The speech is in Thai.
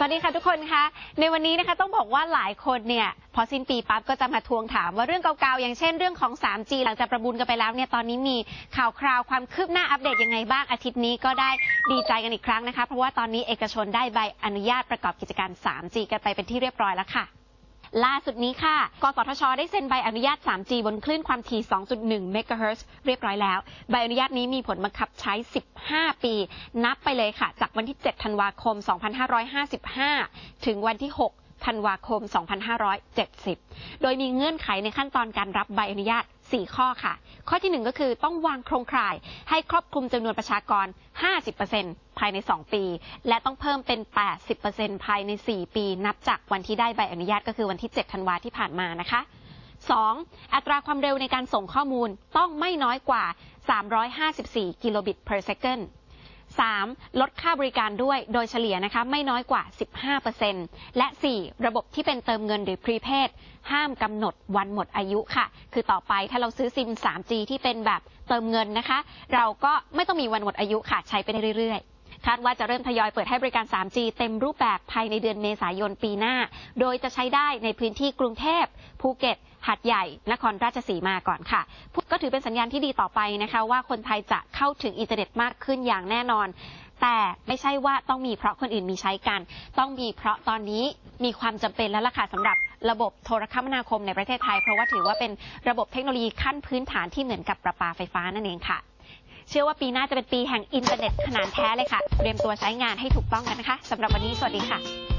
สวัสดีค่ะทุกคนคะในวันนี้นะคะต้องบอกว่าหลายคนเนี่ยพอสิ้นปีปั๊บก็จะมาทวงถามว่าเรื่องเก่าๆอย่างเช่นเรื่องของ 3G หลังจากประมูลกันไปแล้วเนี่ยตอนนี้มีข่าวคราวความคืบหน้าอัปเดตยังไงบ้างอาทิตย์นี้ก็ได้ดีใจกันอีกครั้งนะคะ เพราะว่าตอนนี้เอกชนได้ใบอนุญาตประกอบกิจการ 3G กันไปเป็นที่เรียบร้อยแล้วค่ะ ล่าสุดนี้ค่ะ กสทช ได้เซ็นใบอนุญาต 3G บนคลื่นความถี่ 2.1 เมกะเฮิรตซ์เรียบร้อยแล้ว ใบอนุญาตนี้มีผลบังคับใช้ 15 ปี นับไปเลยค่ะ จากวันที่ 7 ธันวาคม 2555 ถึงวันที่ 6 ธันวาคม 2570 โดยมีเงื่อนไขในขั้นตอนการรับใบอนุญาต 4 ข้อค่ะ ข้อที่ 1 ก็คือต้องวางโครงข่ายให้ครอบคลุมจำนวนประชากร 50%ภายใน 2 ปี และต้องเพิ่มเป็น 80%ภายใน 4 ปี นับจากวันที่ได้ใบอนุญาตก็คือวันที่ 7 ธันวาที่ผ่านมานะคะ 2. อัตราความเร็วในการส่งข้อมูลต้องไม่น้อยกว่า 354 กิโลบิต per second 3. ลดค่าบริการด้วยโดยเฉลี่ยนะคะไม่น้อยกว่า 15%และ 4. ระบบที่เป็นเติมเงินหรือพรีเพดห้ามกำหนดวันหมดอายุค่ะ คือต่อไปถ้าเราซื้อซิม 3G ที่เป็นแบบเติมเงินนะคะ เราก็ไม่ต้องมีวันหมดอายุค่ะใช้ไปเรื่อยๆคาดว่าจะเริ่มทยอยเปิดให้บริการ 3G เต็มรูปแบบภายในเดือนเมษายนปีหน้า โดยจะใช้ได้ในพื้นที่กรุงเทพ ภูเก็ต หัดใหญ่ นครราชสีมาก่อนค่ะ ก็ถือเป็นสัญญาณที่ดีต่อไปนะคะ ว่าคนไทยจะเข้าถึงอินเทอร์เน็ตมากขึ้นอย่างแน่นอน แต่ไม่ใช่ว่าต้องมีเพราะคนอื่นมีใช้กัน ต้องมีเพราะตอนนี้มีความจำเป็นแล้วล่ะค่ะสำหรับระบบโทรคมนาคมในประเทศไทย เพราะว่าถือว่าเป็นระบบเทคโนโลยีขั้นพื้นฐานที่เหมือนกับประปาไฟฟ้านั่นเองค่ะ เชื่อว่าปีหน้าจะเป็นปีแห่งอินเทอร์เน็ตขนาดแท้เลยค่ะ เตรียมตัวใช้งานให้ถูกต้องกันนะคะสำหรับวันนี้สวัสดีค่ะ